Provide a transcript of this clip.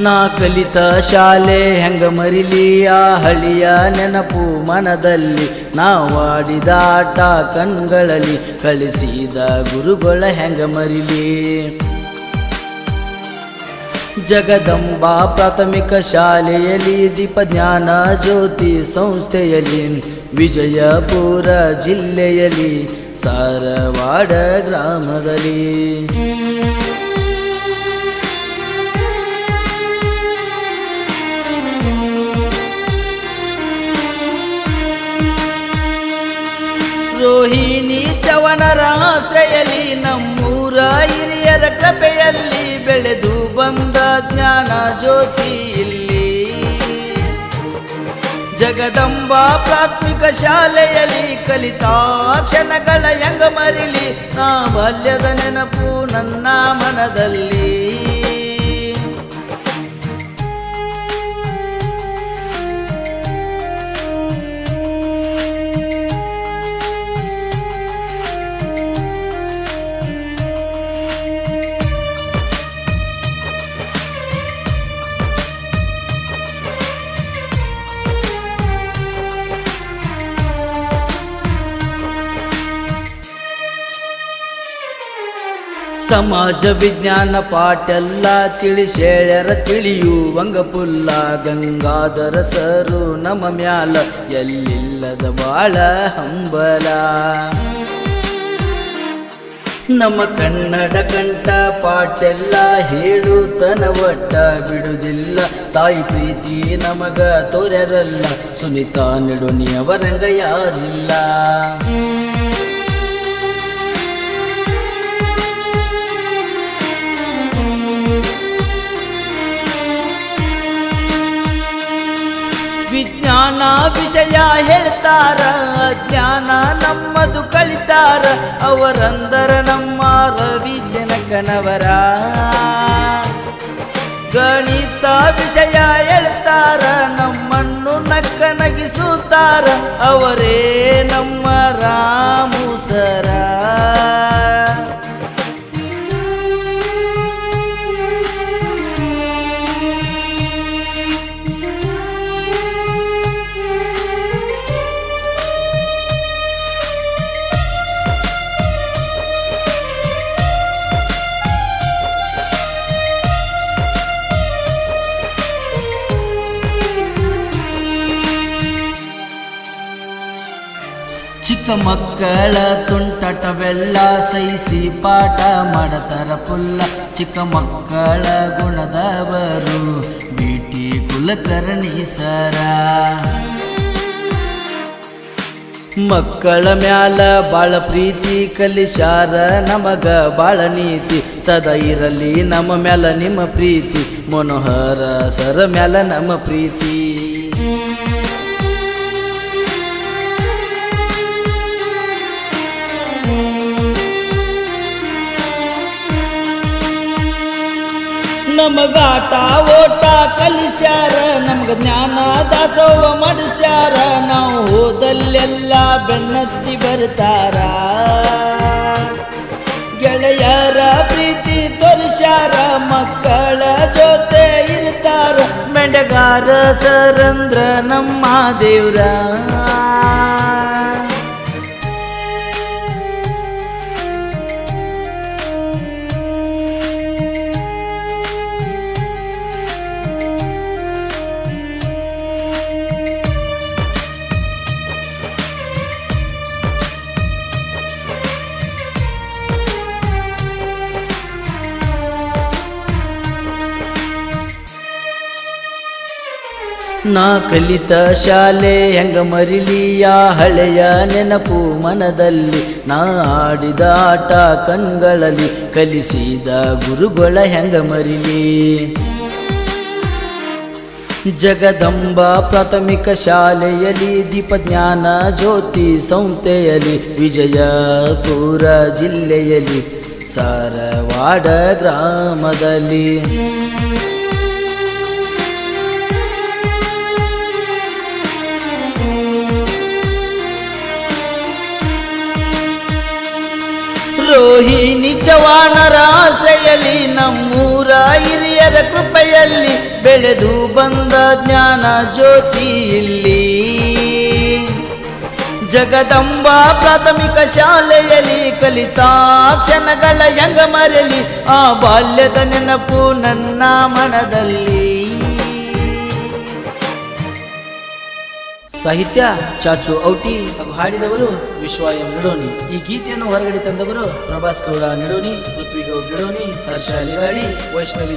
ನಾ ಕಲಿತ ಶಾಲೆ ಹೆಂಗ ಮರಿಲಿ? ಆ ಹಳಿಯ ನೆನಪು ಮನದಲ್ಲಿ ನಾವಾಡಿದ ಆಟ ಕಣ್ಗಳಲ್ಲಿ ಕಳಿಸಿದ ಗುರುಗಳ ಹೆಂಗ ಮರಿಲಿ? ಜಗದಂಬಾ ಪ್ರಾಥಮಿಕ ಶಾಲೆಯಲ್ಲಿ ದೀಪ ಜ್ಞಾನ ಜ್ಯೋತಿ ಸಂಸ್ಥೆಯಲ್ಲಿ, ವಿಜಯಪುರ ಜಿಲ್ಲೆಯಲ್ಲಿ, ಸಾರವಾಡ ಗ್ರಾಮದಲ್ಲಿ. ಜಗದಂಬಾ ಪ್ರಾಥಮಿಕ ಶಾಲೆಯಲ್ಲಿ ಕಲಿತಾ ಕ್ಷಣಗಳ ಹೆಂಗ ಮರಿಲಿ ನಾ ಬಾಲ್ಯದ ನೆನಪು ನನ್ನ ಮನದಲ್ಲಿ. ಸಮಾಜ ವಿಜ್ಞಾನ ಪಾಠೆಲ್ಲ ತಿಳಿಯು ತಿಳಿಯುವಂಗ ಪುಲ್ಲ ಗಂಗಾಧರ ಸರು ನಮ್ಮ ಮ್ಯಾಲ ಎಲ್ಲಿಲ್ಲದ ಬಾಳ ಹಂಬಲ. ನಮ್ಮ ಕನ್ನಡ ಕಂಠ ಪಾಟೆಲ್ಲ ಹೇಳುತ್ತನ ಒಟ್ಟ ಬಿಡುವುದಿಲ್ಲ ತಾಯಿ ಪ್ರೀತಿ ನಮಗ ತೋರ್ಯರಲ್ಲ, ಸುನಿತಾ ನಿಡುನಿಯವರಂಗ ಯಾರಿಲ್ಲ. ವಿಷಯ ಹೇಳ್ತಾರ, ಜ್ಞಾನ ನಮ್ಮದು ಕಲಿತಾರ, ಅವರಂದರ ನಮ್ಮ ರವಿ ಜನಕನವರ ಗಣಿತ ವಿಷಯ ಹೇಳ್ತಾರ, ನಮ್ಮನ್ನು ನಕ್ಕ ನಗಿಸುತ್ತಾರ ಅವರೇ ನಮ್ಮ ರಾಮು ಸರ. ಚಿಕ್ಕ ಮಕ್ಕಳ ತುಂಟಟವೆಲ್ಲ ಸಹಿಸಿ ಪಾಠ ಮಾಡತರ ಪುಲ್ಲ. ಚಿಕ್ಕ ಮಕ್ಕಳ ಗುಣದವರು ಬಿಟಿ ಕುಲಕರ್ಣಿ ಸರ. ಮಕ್ಕಳ ಮ್ಯಾಲ ಬಾಳ ಪ್ರೀತಿ ಕಲಿಶಾರ ನಮಗ ಬಾಳ ನೀತಿ. ಸದಾ ಇರಲಿ ನಮ್ಮ ಮ್ಯಾಲ ನಿಮ್ಮ ಪ್ರೀತಿ. ಮನೋಹರ ಸರ ಮ್ಯಾಲ ನಮ್ಮ ಪ್ರೀತಿ. ನಮಗಾಟ ಓಟ ಕಲಿಸ್ಯಾರ, ನಮ್ಗೆ ಜ್ಞಾನ ದಾಸೋಹ ಮಾಡಿಸ್ಯಾರ, ನಾವು ಹೋದಲ್ಲೆಲ್ಲ ಬೆನ್ನತ್ತಿ ಬರ್ತಾರ. ಗೆಳೆಯರ ಪ್ರೀತಿ ತೋರಿಸ್ಯಾರ, ಮಕ್ಕಳ ಜೊತೆ ಇರ್ತಾರ. ಮೆಂಡಗಾರ ಸರಂದ್ರ ನಮ್ಮ ದೇವ್ರ. ನಾ ಕಲಿತ ಶಾಲೆ ಹೆಂಗ ಮರಿಲಿಯ ಹಳೆಯ ನೆನಪು ಮನದಲ್ಲಿ. ನಾ ಆಡಿದ ಆಟ ಕಣ್ಗಳಲ್ಲಿ ಕಲಿಸಿದ ಗುರುಗಳ ಹೆಂಗ ಮರಿಲಿ. ಜಗದಂಬ ಪ್ರಾಥಮಿಕ ಶಾಲೆಯಲ್ಲಿ ದೀಪ ಜ್ಞಾನ ಜ್ಯೋತಿ ಸಂಸ್ಥೆಯಲ್ಲಿ ವಿಜಯಪುರ ಜಿಲ್ಲೆಯಲ್ಲಿ ಸಾರವಾಡ ಗ್ರಾಮದಲ್ಲಿ. ಚವಾಣರ ನಮ್ಮೂರ ಹಿರಿಯ ಹಿರಿಯರ ಕೃಪೆಯಲ್ಲಿ ಬೆಳೆದು ಬಂದ ಜ್ಞಾನ ಜ್ಯೋತಿ ಇಲ್ಲಿ. ಜಗದಂಬ ಪ್ರಾಥಮಿಕ ಶಾಲೆಯಲ್ಲಿ ಕಲಿತಾ ಕ್ಷಣಗಳ ಯಂಗ ಮರೆಯಲಿ ಆ ಬಾಲ್ಯದ ನೆನಪು ನನ್ನ ಮನದಲ್ಲಿ. ಸಾಹಿತ್ಯ, ಚಾಚು ಔಟಿ ಹಾಗೂ ಹಾಡಿದವರು ವಿಶ್ವ ಎಂ ನಿಡೋನಿ. ಈ ಗೀತೆಯನ್ನು ಹೊರಗಡೆ ತಂದವರು ಪ್ರಭಾಸ್ ಗೌಡ ನಿಡೋನಿ, ಪೃಥ್ವಿ ಗೌಡ್ ನಿಡೋನಿ ಹರ್ಷ ನಿರಾಣಿ ವೈಷ್ಣವಿ